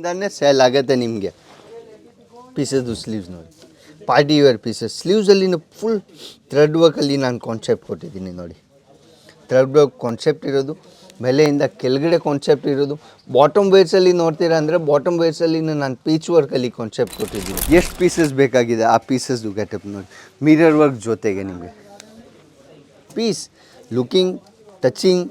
ಇಂದಾನೆ ಸೇಲ್ ಆಗುತ್ತೆ ನಿಮಗೆ. ಪೀಸಸ್ದು ಸ್ಲೀವ್ಸ್ ನೋಡಿ. ಪಾರ್ಟಿ ವೇರ್ ಪೀಸಸ್ ಸ್ಲೀವ್ಸಲ್ಲಿ ಫುಲ್ ಥ್ರೆಡ್ ವರ್ಕಲ್ಲಿ ನಾನು ಕಾನ್ಸೆಪ್ಟ್ ಕೊಟ್ಟಿದ್ದೀನಿ ನೋಡಿ. ಥ್ರೆಡ್ ವರ್ಕ್ ಕಾನ್ಸೆಪ್ಟ್ ಇರೋದು ಮೇಲೆಯಿಂದ ಕೆಳಗಡೆ ಕಾನ್ಸೆಪ್ಟ್ ಇರೋದು. ಬಾಟಮ್ ವೇರ್ಸಲ್ಲಿ ನೋಡ್ತೀರಾ ಅಂದರೆ ಬಾಟಮ್ ವೇರ್ಸಲ್ಲಿ ನಾನು ಪೀಚ್ ವರ್ಕಲ್ಲಿ ಕಾನ್ಸೆಪ್ಟ್ ಕೊಟ್ಟಿದ್ದೀನಿ. ಎಷ್ಟು ಪೀಸಸ್ ಬೇಕಾಗಿದೆ ಆ ಪೀಸಸ್ದು ಗೆಟಪ್ ನೋಡಿ. ಮಿರರ್ ವರ್ಕ್ ಜೊತೆಗೆ ನಿಮಗೆ. Piece looking touching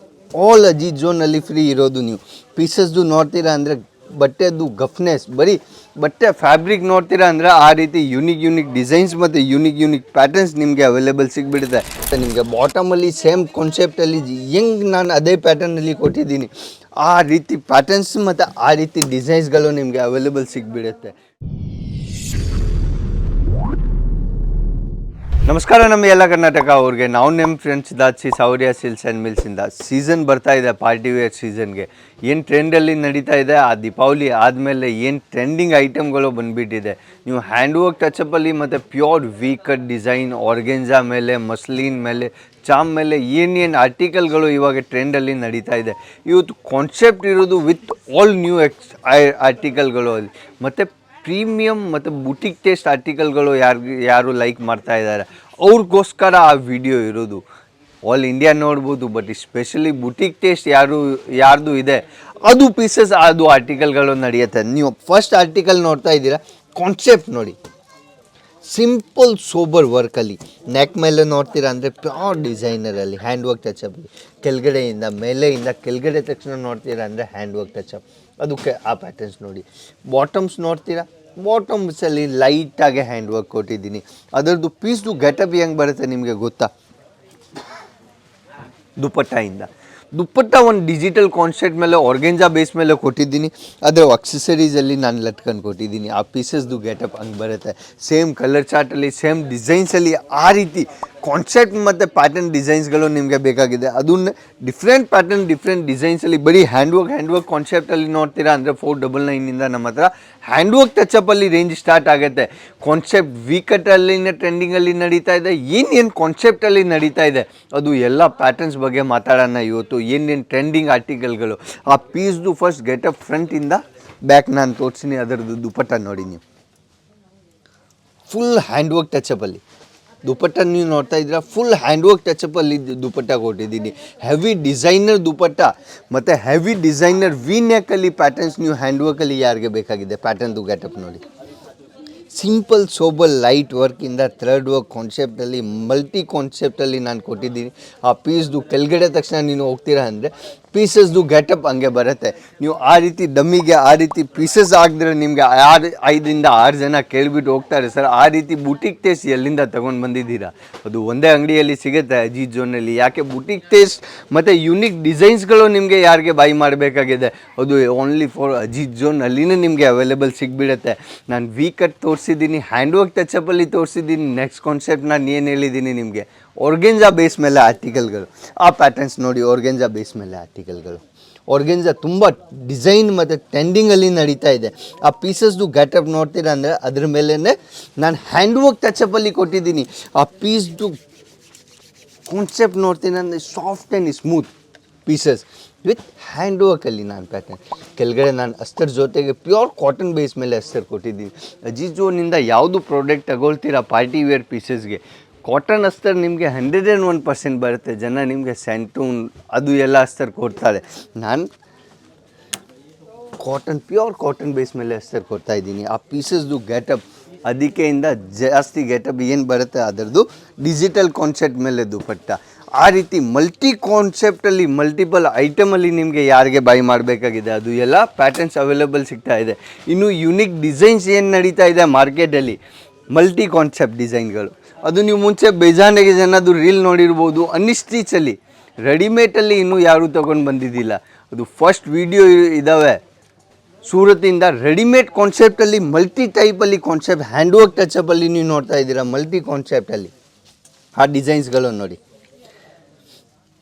all Ajit ಝೋನಲ್ಲಿ free ಇರೋದು ನೀವು. ಪೀಸಸ್ದು ನೋಡ್ತೀರಾ ಅಂದರೆ ಬಟ್ಟೆದು ಗಫ್ನೆಸ್. ಬರೀ ಬಟ್ಟೆ ಫ್ಯಾಬ್ರಿಕ್ ನೋಡ್ತೀರಾ ಅಂದರೆ ಆ ರೀತಿ ಯುನಿಕ್ ಯುನಿಕ್ ಡಿಸೈನ್ಸ್ ಮತ್ತು ಯುನಿಕ್ ಯುನಿಕ್ ಪ್ಯಾಟರ್ನ್ಸ್ ನಿಮಗೆ ಅವೈಲೇಬಲ್ ಸಿಗ್ಬಿಡುತ್ತೆ. ನಿಮಗೆ ಬಾಟಮಲ್ಲಿ ಸೇಮ್ ಕಾನ್ಸೆಪ್ಟಲ್ಲಿ ಹೆಂಗೆ ನಾನು ಅದೇ ಪ್ಯಾಟರ್ನಲ್ಲಿ ಕೊಟ್ಟಿದ್ದೀನಿ, ಆ ರೀತಿ ಪ್ಯಾಟರ್ನ್ಸ್ ಮತ್ತು ಆ ರೀತಿ ಡಿಸೈನ್ಸ್ಗಳು ನಿಮಗೆ ಅವೈಲೇಬಲ್ ಸಿಗ್ಬಿಡುತ್ತೆ. ನಮಸ್ಕಾರ ನಮ್ಮ ಎಲ್ಲ ಕರ್ನಾಟಕ ಅವ್ರಿಗೆ. ನಾವು ನಿಮ್ಮ ಫ್ರೆಂಡ್ಸ್ ದಾಚಿ ಸೌರ್ಯ ಸಿಲ್ಸ್ ಆ್ಯಂಡ್ ಮಿಲ್ಸಿಂದ ಸೀಸನ್ ಬರ್ತಾ ಇದೆ ಪಾರ್ಟಿ ವೇರ್ ಸೀಸನ್ಗೆ ಏನು ಟ್ರೆಂಡಲ್ಲಿ ನಡೀತಾ ಇದೆ? ಆ ದೀಪಾವಳಿ ಆದಮೇಲೆ ಏನು ಟ್ರೆಂಡಿಂಗ್ ಐಟಮ್ಗಳು ಬಂದುಬಿಟ್ಟಿದೆ? ನೀವು ಹ್ಯಾಂಡ್ ವರ್ಕ್ ಟಚಪ್ಪಲ್ಲಿ ಮತ್ತು pure V cut design organza ಮೇಲೆ ಮಸ್ಲಿನ್ ಮೇಲೆ ಚಾಮ್ ಮೇಲೆ ಏನೇನು ಆರ್ಟಿಕಲ್ಗಳು ಇವಾಗ ಟ್ರೆಂಡಲ್ಲಿ ನಡೀತಾ ಇದೆ? ಇವತ್ತು ಕಾನ್ಸೆಪ್ಟ್ ಇರೋದು ವಿತ್ ಆಲ್ ನ್ಯೂ ಎಕ್ಸ್ ಆರ್ಟಿಕಲ್ಗಳು ಅಲ್ಲಿ. ಮತ್ತು ಪ್ರೀಮಿಯಮ್ ಮತ್ತು ಬುಟಿಕ್ ಟೇಸ್ಟ್ ಆರ್ಟಿಕಲ್ಗಳು ಯಾರು ಯಾರು ಲೈಕ್ ಮಾಡ್ತಾ ಇದ್ದಾರೆ. ಅವ್ರಿಗೋಸ್ಕರ ಆ ವಿಡಿಯೋ ಇರೋದು. ಆಲ್ ಇಂಡಿಯಾ ನೋಡ್ಬೋದು ಬಟ್ ಸ್ಪೆಷಲಿ ಬುಟಿಕ್ ಟೇಸ್ಟ್ ಯಾರು, ಯಾರ್ದು ಇದೆ, ಅದು ಪೀಸಸ್ ಅದು ಆರ್ಟಿಕಲ್ಗಳು ನಡೆಯುತ್ತೆ. ನೀವು ಫಸ್ಟ್ ಆರ್ಟಿಕಲ್ ನೋಡ್ತಾ ಇದ್ದೀರಾ ಕಾನ್ಸೆಪ್ಟ್ ನೋಡಿ. ಸಿಂಪಲ್ ಸೋಬರ್ ವರ್ಕಲ್ಲಿ ನೆಕ್ ಮೇಲೆ ನೋಡ್ತೀರಾ ಅಂದರೆ ಪ್ಯೂರ್ ಡಿಸೈನರಲ್ಲಿ ಹ್ಯಾಂಡ್ ವರ್ಕ್ ಟಚಪ್ ಕೆಳಗಡೆಯಿಂದ, ಮೇಲೆಯಿಂದ, ಕೆಳಗಡೆ ತಕ್ಷಣ ನೋಡ್ತೀರಾ ಅಂದರೆ ಹ್ಯಾಂಡ್ ವರ್ಕ್ ಟಚಪ್ ಅದಕ್ಕೆ ಆ ಪ್ಯಾಟರ್ನ್ಸ್ ನೋಡಿ. ಬಾಟಮ್ಸ್ ನೋಡ್ತೀರಾ? ಬಾಟಮ್ಸಲ್ಲಿ ಲೈಟಾಗಿ ಹ್ಯಾಂಡ್ ವರ್ಕ್ ಕೊಟ್ಟಿದ್ದೀನಿ. ಅದರದ್ದು ಪೀಸ್ದು ಗೆಟಪ್ ಹೆಂಗೆ ಬರುತ್ತೆ ನಿಮಗೆ ಗೊತ್ತಾ? ದುಪ್ಪಟ್ಟಾಯಿಂದ. ದುಪ್ಪಟ್ಟ ಒಂದು ಡಿಜಿಟಲ್ ಕಾನ್ಸೆಪ್ಟ್ ಮೇಲೆ ಆರ್ಗೆಂಜಾ ಬೇಸ್ ಮೇಲೆ ಕೊಟ್ಟಿದ್ದೀನಿ. ಅದರ ಅಕ್ಸೆಸರೀಸಲ್ಲಿ ನಾನು ಲಟ್ಕೊಂಡು ಕೊಟ್ಟಿದ್ದೀನಿ. ಆ ಪೀಸಸ್ದು ಗೆಟಪ್ ಹಂಗೆ ಬರುತ್ತೆ. ಸೇಮ್ ಕಲರ್ ಚಾರ್ಟಲ್ಲಿ ಸೇಮ್ ಡಿಸೈನ್ಸಲ್ಲಿ ಆ ರೀತಿ ಕಾನ್ಸೆಪ್ಟ್ ಮತ್ತು ಪ್ಯಾಟರ್ನ್ ಡಿಸೈನ್ಸ್ಗಳು ನಿಮಗೆ ಬೇಕಾಗಿದೆ. ಅದನ್ನ ಡಿಫ್ರೆಂಟ್ ಪ್ಯಾಟರ್ನ್ ಡಿಫ್ರೆಂಟ್ ಡಿಸೈನ್ಸಲ್ಲಿ ಬರೀ ಹ್ಯಾಂಡ್ ವರ್ಕ್ ಹ್ಯಾಂಡ್ ವರ್ಕ್ ಕಾನ್ಸೆಪ್ಟಲ್ಲಿ ನೋಡ್ತೀರಾ ಅಂದರೆ ಫೋರ್ ಡಬಲ್ ನೈನಿಂದ ನಮ್ಮ ಹತ್ರ ಹ್ಯಾಂಡ್ ವರ್ಕ್ ಟಚಪ್ಪಲ್ಲಿ ರೇಂಜ್ ಸ್ಟಾರ್ಟ್ ಆಗುತ್ತೆ. ಕಾನ್ಸೆಪ್ಟ್ ವೀಕಟಲ್ಲಿನ ಟ್ರೆಂಡಿಂಗಲ್ಲಿ ನಡೀತಾ ಇದೆ ಏನೇನು ಕಾನ್ಸೆಪ್ಟಲ್ಲಿ ನಡೀತಾ ಇದೆ, ಅದು ಎಲ್ಲ ಪ್ಯಾಟರ್ನ್ಸ್ ಬಗ್ಗೆ ಮಾತಾಡೋಣ ಇವತ್ತು. ಏನೇನು ಟ್ರೆಂಡಿಂಗ್ ಆರ್ಟಿಕಲ್ಗಳು ಆ ಪೀಸ್ದು ಫಸ್ಟ್ ಗೆಟ್ ಅಪ್ ಫ್ರಂಟಿಂದ ಬ್ಯಾಕ್ ನಾನು ತೋರಿಸ್ತೀನಿ, ಅದರದ್ದು ದುಪ್ಪಟ್ಟ ನೋಡಿ ನೀವು. ಫುಲ್ ಹ್ಯಾಂಡ್ ವರ್ಕ್ ಟಚಪ್ಪಲ್ಲಿ ದುಪಟ್ಟ ನೀವು ನೋಡ್ತಾ ಇದ್ದೀರಾ? ಫುಲ್ ಹ್ಯಾಂಡ್ ವರ್ಕ್ ಟಚಪ್ಪಲ್ಲಿ ದುಪಟ್ಟ ಕೊಟ್ಟಿದ್ದೀನಿ. Heavy designer dupatta. ಮತ್ತು ಹೆವಿ ಡಿಸೈನರ್ ವಿ ಪ್ಯಾಟರ್ನ್ಸ್ ನೀವು ಹ್ಯಾಂಡ್ ವರ್ಕಲ್ಲಿ ಯಾರಿಗೆ ಬೇಕಾಗಿದೆ? ಪ್ಯಾಟರ್ನ್ದು ಗೆಟಪ್ ನೋಡಿ. ಸಿಂಪಲ್ ಸೋಬಲ್ ಲೈಟ್ ವರ್ಕಿಂದ ಥರ್ಡ್ ವರ್ಕ್ ಕಾನ್ಸೆಪ್ಟಲ್ಲಿ ಮಲ್ಟಿ ಕಾನ್ಸೆಪ್ಟಲ್ಲಿ ನಾನು ಕೊಟ್ಟಿದ್ದೀನಿ. ಆ ಪೀಸ್ದು ಕೆಳಗಡೆ ತಕ್ಷಣ ನೀನು ಹೋಗ್ತೀರಾ ಅಂದರೆ ಪೀಸಸ್ದು ಗೆಟಪ್ ಹಂಗೆ ಬರುತ್ತೆ. ನೀವು ಆ ರೀತಿ ಡಮ್ಮಿಗೆ ಆ ರೀತಿ ಪೀಸಸ್ ಆಗಿದ್ರೆ ನಿಮಗೆ ಆರು ಐದರಿಂದ ಆರು ಜನ ಕೇಳಿಬಿಟ್ಟು ಹೋಗ್ತಾರೆ. ಸರ್, ಆ ರೀತಿ ಬುಟಿಕ್ ಟೇಸ್ಟ್ ಎಲ್ಲಿಂದ ತೊಗೊಂಡು ಬಂದಿದ್ದೀರಾ? ಅದು ಒಂದೇ ಅಂಗಡಿಯಲ್ಲಿ ಸಿಗುತ್ತೆ ಅಜೀತ್ ಝೋನಲ್ಲಿ ಯಾಕೆ ಬುಟಿಕ್ ಟೇಸ್ಟ್ ಮತ್ತು ಯುನಿಕ್ ಡಿಸೈನ್ಸ್ಗಳು ನಿಮಗೆ ಯಾರಿಗೆ ಬೈ ಮಾಡಬೇಕಾಗಿದೆ? ಅದು ಓನ್ಲಿ ಫಾರ್ ಅಜೀತ್ ಝೋನ್ ಅಲ್ಲಿನೇ ನಿಮಗೆ ಅವೈಲೇಬಲ್ ಸಿಗ್ಬಿಡುತ್ತೆ. ನಾನು ವೀಕಟ್ ತೋರಿಸಿದ್ದೀನಿ ಹ್ಯಾಂಡ್ ವರ್ಕ್ ಟಚಪ್ಪಲ್ಲಿ ತೋರಿಸಿದ್ದೀನಿ ನೆಕ್ಸ್ಟ್ ಕಾನ್ಸೆಪ್ಟ್ ನಾನು ಏನು ಹೇಳಿದ್ದೀನಿ ನಿಮಗೆ? ಆರ್ಗೆಂಜಾ ಬೇಸ್ ಮೇಲೆ ಆರ್ಟಿಕಲ್ಗಳು ಆ ಪ್ಯಾಟರ್ನ್ಸ್ ನೋಡಿ ಆರ್ಗೆಂಜಾ ಬೇಸ್ ಮೇಲೆ ಆರ್ಟಿಕಲ್ಗಳು ಆರ್ಗೆಂಜಾ ತುಂಬ ಡಿಸೈನ್ ಮತ್ತು ಟ್ರೆಂಡಿಂಗಲ್ಲಿ ನಡೀತಾ ಇದೆ. ಆ ಪೀಸಸ್ದು ಗ್ಯಾಟಪ್ ನೋಡ್ತೀರಾ ಅಂದರೆ ಅದ್ರ ಮೇಲೇ ನಾನು ಹ್ಯಾಂಡ್ ವರ್ಕ್ ಟಚಪ್ಪಲ್ಲಿ ಕೊಟ್ಟಿದ್ದೀನಿ. ಆ ಪೀಸ್ದು ಕಾನ್ಸೆಪ್ಟ್ ನೋಡ್ತೀನಿ ಅಂದರೆ soft and smooth pieces with hand ವರ್ಕಲ್ಲಿ ನಾನು ಪ್ಯಾಟರ್ನ್ ಕೆಳಗಡೆ ನಾನು ಅಸ್ತರ್ ಜೊತೆಗೆ ಪ್ಯೂರ್ ಕಾಟನ್ ಬೇಸ್ ಮೇಲೆ ಅಸ್ತರ್ ಕೊಟ್ಟಿದ್ದೀನಿ. ಅಜಿಜೋನಿಂದ ಯಾವುದು ಪ್ರಾಡಕ್ಟ್ ತಗೊಳ್ತೀರಾ ಪಾರ್ಟಿ ವೇರ್ ಪೀಸಸ್ಗೆ ಕಾಟನ್ ಅಸ್ತರ್ ನಿಮಗೆ ಹಂಡ್ರೆಡ್ ಆ್ಯಂಡ್ ಒನ್ ಪರ್ಸೆಂಟ್ ಬರುತ್ತೆ. ಜನ ನಿಮಗೆ ಸ್ಯಾಂಟೂನ್ ಅದು ಎಲ್ಲ ಅಸ್ತರ್ ಕೊಡ್ತಾರೆ. ನಾನು ಕಾಟನ್ ಪ್ಯೂರ್ ಕಾಟನ್ ಬೇಸ್ ಮೇಲೆ ಅಸ್ತರ್ ಕೊಡ್ತಾ ಇದ್ದೀನಿ. ಆ ಪೀಸಸ್ದು ಗೆಟಪ್ ಅದಕ್ಕೆಯಿಂದ ಜಾಸ್ತಿ ಗೆಟಪ್ ಏನು ಬರುತ್ತೆ? ಅದರದ್ದು ಡಿಜಿಟಲ್ ಕಾನ್ಸೆಪ್ಟ್ ಮೇಲೆ ದುಪಟ್ಟ. ಆ ರೀತಿ ಮಲ್ಟಿ ಕಾನ್ಸೆಪ್ಟಲ್ಲಿ ಮಲ್ಟಿಪಲ್ ಐಟಮಲ್ಲಿ ನಿಮಗೆ ಯಾರಿಗೆ ಬೈ ಮಾಡಬೇಕಾಗಿದೆ? ಅದು ಎಲ್ಲ ಪ್ಯಾಟರ್ನ್ಸ್ ಅವೈಲೇಬಲ್ ಸಿಗ್ತಾ ಇದೆ. ಇನ್ನು ಯುನಿಕ್ ಡಿಸೈನ್ಸ್ ಏನು ನಡೀತಾ ಇದೆ? ಮಾರ್ಕೆಟಲ್ಲಿ ಮಲ್ಟಿ ಕಾನ್ಸೆಪ್ಟ್ ಡಿಸೈನ್ಗಳು ಅದು ನೀವು ಮುಂಚೆ ಬೇಜಾನಿಗೆ ಜನದು ರೀಲ್ ನೋಡಿರ್ಬೋದು ಅನಿಸ್ಟೀಚಲ್ಲಿ ರೆಡಿಮೇಡಲ್ಲಿ ಇನ್ನೂ ಯಾರೂ ತೊಗೊಂಡು ಬಂದಿದ್ದಿಲ್ಲ. ಅದು ಫಸ್ಟ್ ವಿಡಿಯೋ ಇದ್ದಾವೆ ಸೂರತಿಂದ ರೆಡಿಮೇಡ್ ಕಾನ್ಸೆಪ್ಟಲ್ಲಿ ಮಲ್ಟಿ ಟೈಪಲ್ಲಿ ಕಾನ್ಸೆಪ್ಟ್ ಹ್ಯಾಂಡ್ ವರ್ಕ್ ಟಚಪ್ಪಲ್ಲಿ ನೀವು ನೋಡ್ತಾ ಇದ್ದೀರಾ ಮಲ್ಟಿ ಕಾನ್ಸೆಪ್ಟಲ್ಲಿ ಆ ಡಿಸೈನ್ಸ್ಗಳು ನೋಡಿ.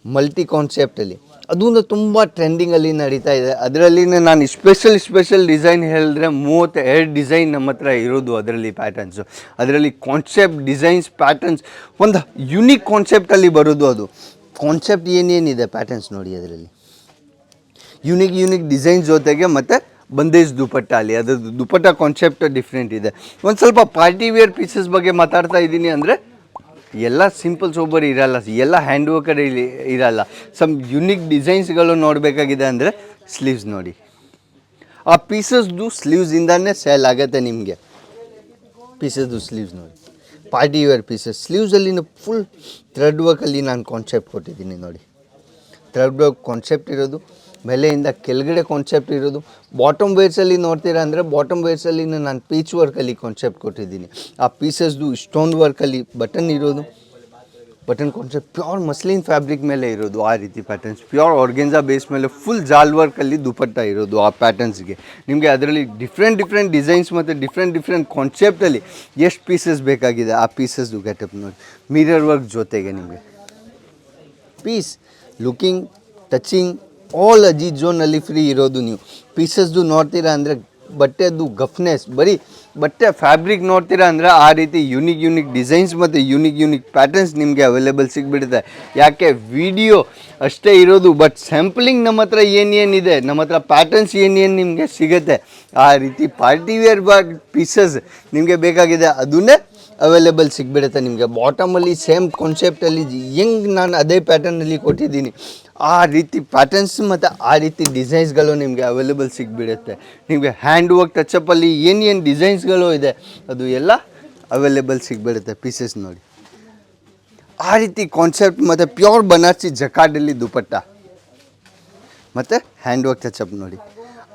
ಮಲ್ಟಿ ಕಾನ್ಸೆಪ್ಟಲ್ಲಿ ಅದೊಂದು ತುಂಬ ಟ್ರೆಂಡಿಂಗಲ್ಲಿ ನಡೀತಾ ಇದೆ. ಅದರಲ್ಲಿ ನಾನು ಸ್ಪೆಷಲ್ ಸ್ಪೆಷಲ್ ಡಿಸೈನ್ ಹೇಳಿದ್ರೆ ಮೂವತ್ತು ಎರಡು ಡಿಸೈನ್ ನಮ್ಮ ಹತ್ರ ಇರೋದು ಅದರಲ್ಲಿ ಪ್ಯಾಟರ್ನ್ಸು ಅದರಲ್ಲಿ ಕಾನ್ಸೆಪ್ಟ್ ಡಿಸೈನ್ಸ್ ಪ್ಯಾಟರ್ನ್ಸ್ ಒಂದು ಯುನೀಕ್ ಕಾನ್ಸೆಪ್ಟಲ್ಲಿ ಬರೋದು ಅದು. ಕಾನ್ಸೆಪ್ಟ್ ಏನೇನಿದೆ ಪ್ಯಾಟರ್ನ್ಸ್ ನೋಡಿ ಅದರಲ್ಲಿ? ಯುನೀಕ್ ಯುನೀಕ್ ಡಿಸೈನ್ಸ್ ಜೊತೆಗೆ ಮತ್ತು ಬಂದೇಜ್ ದುಪಟ್ಟ ಅಲ್ಲಿ. ಅದರದ್ದು ದುಪಟ್ಟ ಕಾನ್ಸೆಪ್ಟ್ ಡಿಫ್ರೆಂಟ್ ಇದೆ. ಒಂದು ಸ್ವಲ್ಪ ಪಾರ್ಟಿ ವೇರ್ ಪೀಸಸ್ ಬಗ್ಗೆ ಮಾತಾಡ್ತಾ ಇದ್ದೀನಿ ಅಂದರೆ ಎಲ್ಲ ಸಿಂಪಲ್ ಸೋಬರ್ ಇರಲ್ಲ, ಎಲ್ಲ ಹ್ಯಾಂಡ್ ವರ್ಕರ್ ಇಲ್ಲಿ ಇರಲ್ಲ. ಸಮ್ ಯುನಿಕ್ ಡಿಸೈನ್ಸ್ಗಳು ನೋಡಬೇಕಾಗಿದೆ ಅಂದರೆ ಸ್ಲೀವ್ಸ್ ನೋಡಿ. ಆ ಪೀಸಸ್ದು ಸ್ಲೀವ್ಸಿಂದನೇ ಸೇಲ್ ಆಗುತ್ತೆ ನಿಮಗೆ. ಪೀಸಸ್ದು ಸ್ಲೀವ್ಸ್ ನೋಡಿ. ಪಾರ್ಟಿ ವೇರ್ ಪೀಸಸ್ ಸ್ಲೀವ್ಸಲ್ಲಿ ಫುಲ್ ಥ್ರೆಡ್ ವರ್ಕಲ್ಲಿ ನಾನು ಕಾನ್ಸೆಪ್ಟ್ ಕೊಟ್ಟಿದ್ದೀನಿ ನೋಡಿ. ಥ್ರೆಡ್ ಕಾನ್ಸೆಪ್ಟ್ ಇರೋದು ಬೆಲೆಯಿಂದ ಕೆಳಗಡೆ ಕಾನ್ಸೆಪ್ಟ್ ಇರೋದು. ಬಾಟಮ್ ವೇರ್ಸಲ್ಲಿ ನೋಡ್ತೀರಾ ಅಂದರೆ ಬಾಟಮ್ ವೇರ್ಸಲ್ಲಿ ನಾನು ಪೀಚ್ ವರ್ಕಲ್ಲಿ ಕಾನ್ಸೆಪ್ಟ್ ಕೊಟ್ಟಿದ್ದೀನಿ. ಆ ಪೀಸಸ್ದು ಸ್ಟೋನ್ ವರ್ಕಲ್ಲಿ ಬಟನ್ ಇರೋದು. Button concept pure muslin fabric ಮೇಲೆ ಇರೋದು ಆ ರೀತಿ ಪ್ಯಾಟರ್ನ್ಸ್ ಪ್ಯೂರ್ ಆರ್ಗೆನ್ಸಾ ಬೇಸ್ ಮೇಲೆ ಫುಲ್ ಜಾಲ್ ವರ್ಕಲ್ಲಿ ದುಪಟ್ಟ ಇರೋದು ಆ ಪ್ಯಾಟರ್ನ್ಸ್ಗೆ ನಿಮಗೆ ಅದರಲ್ಲಿ ಡಿಫ್ರೆಂಟ್ ಡಿಫ್ರೆಂಟ್ ಡಿಸೈನ್ಸ್ ಮತ್ತು ಡಿಫ್ರೆಂಟ್ ಡಿಫ್ರೆಂಟ್ ಕಾನ್ಸೆಪ್ಟಲ್ಲಿ ಎಷ್ಟು ಪೀಸಸ್ ಬೇಕಾಗಿದೆ ಆ ಪೀಸಸ್ದು ಗೆಟಪ್ ನೋಡಿ. ಮಿರರ್ ವರ್ಕ್ ಜೊತೆಗೆ ನಿಮಗೆ. Piece, looking touching all Ajit ಝೋನಲ್ಲಿ free ಇರೋದು ನೀವು. ಪೀಸಸ್ದು ನೋಡ್ತೀರಾ ಅಂದರೆ ಬಟ್ಟೆದು ಗಫ್ನೆಸ್ ಬರೀ ಬಟ್ಟೆ ಫ್ಯಾಬ್ರಿಕ್ ನೋಡ್ತೀರಾ ಅಂದರೆ ಆ ರೀತಿ ಯುನಿಕ್ ಯುನಿಕ್ ಡಿಸೈನ್ಸ್ ಮತ್ತು ಯುನಿಕ್ ಯುನಿಕ್ ಪ್ಯಾಟರ್ನ್ಸ್ ನಿಮಗೆ ಅವೈಲೇಬಲ್ ಸಿಗ್ಬಿಡುತ್ತೆ. ಯಾಕೆ? ವಿಡಿಯೋ ಅಷ್ಟೇ ಇರೋದು ಬಟ್ ಸ್ಯಾಂಪ್ಲಿಂಗ್ ನಮ್ಮ ಹತ್ರ ಏನೇನಿದೆ, ನಮ್ಮ ಹತ್ರ ಪ್ಯಾಟರ್ನ್ಸ್ ಏನೇನು ನಿಮಗೆ ಸಿಗುತ್ತೆ, ಆ ರೀತಿ ಪಾರ್ಟಿ ವೇರ್ ಬಾಗ್ ಪೀಸಸ್ ನಿಮಗೆ ಬೇಕಾಗಿದೆ. ಅದನ್ನೇ ಅವೈಲೇಬಲ್ ಸಿಗ್ಬಿಡುತ್ತೆ ನಿಮಗೆ. ಬಾಟಮಲ್ಲಿ ಸೇಮ್ ಕಾನ್ಸೆಪ್ಟಲ್ಲಿ ಹೆಂಗೆ ನಾನು ಅದೇ ಪ್ಯಾಟರ್ನಲ್ಲಿ ಕೊಟ್ಟಿದ್ದೀನಿ. ಆ ರೀತಿ ಪ್ಯಾಟರ್ನ್ಸ್ ಮತ್ತು ಆ ರೀತಿ ಡಿಸೈನ್ಸ್ಗಳು ನಿಮಗೆ ಅವೈಲೇಬಲ್ ಸಿಗ್ಬಿಡುತ್ತೆ. ನಿಮಗೆ ಹ್ಯಾಂಡ್ ವರ್ಕ್ ಟಚಪ್ಪಲ್ಲಿ ಏನೇನು ಡಿಸೈನ್ಸ್ಗಳು ಇದೆ, ಅದು ಎಲ್ಲ ಅವೈಲೇಬಲ್ ಸಿಗ್ಬಿಡುತ್ತೆ ಪೀಸಸ್ ನೋಡಿ. ಆ ರೀತಿ ಕಾನ್ಸೆಪ್ಟ್ ಮತ್ತು ಪ್ಯೂರ್ ಬನಾರ್ಸಿ ಜಕಾಡಲ್ಲಿ ದುಪಟ್ಟ. ಮತ್ತು ಹ್ಯಾಂಡ್ ವರ್ಕ್ ಟಚಪ್ ನೋಡಿ.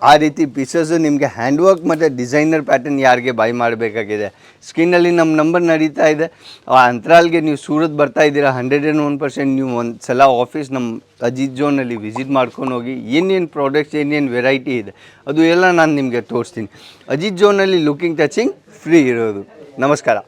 ಆ ರೀತಿ ಪೀಸಸ್ಸು ನಿಮಗೆ ಹ್ಯಾಂಡ್ ವರ್ಕ್ ಮತ್ತು ಡಿಸೈನರ್ ಪ್ಯಾಟರ್ನ್ ಯಾರಿಗೆ ಬೈ ಮಾಡಬೇಕಾಗಿದೆ? ಸ್ಕ್ರೀನಲ್ಲಿ ನಮ್ಮ ನಂಬರ್ ನಡೀತಾ ಇದೆ. ಆ ಅಂತರಾಲ್ಗೆ ನೀವು ಸೂರತ್ ಬರ್ತಾ ಇದ್ದೀರಾ ಹಂಡ್ರೆಡ್ ಆ್ಯಂಡ್ ಒನ್ ಪರ್ಸೆಂಟ್ ನೀವು ಒಂದು ಸಲ ಆಫೀಸ್ ನಮ್ಮ ಅಜಿತ್ ಜೋನಲ್ಲಿ ವಿಸಿಟ್ ಮಾಡ್ಕೊಂಡು ಹೋಗಿ ಏನೇನು ಪ್ರಾಡಕ್ಟ್ಸ್ ಏನೇನು ವೆರೈಟಿ ಇದೆ, ಅದು ಎಲ್ಲ ನಾನು ನಿಮಗೆ ತೋರಿಸ್ತೀನಿ. ಅಜಿತ್ ಜೋನಲ್ಲಿ ಲುಕಿಂಗ್ ಟಚಿಂಗ್ ಫ್ರೀ ಇರೋದು. ನಮಸ್ಕಾರ.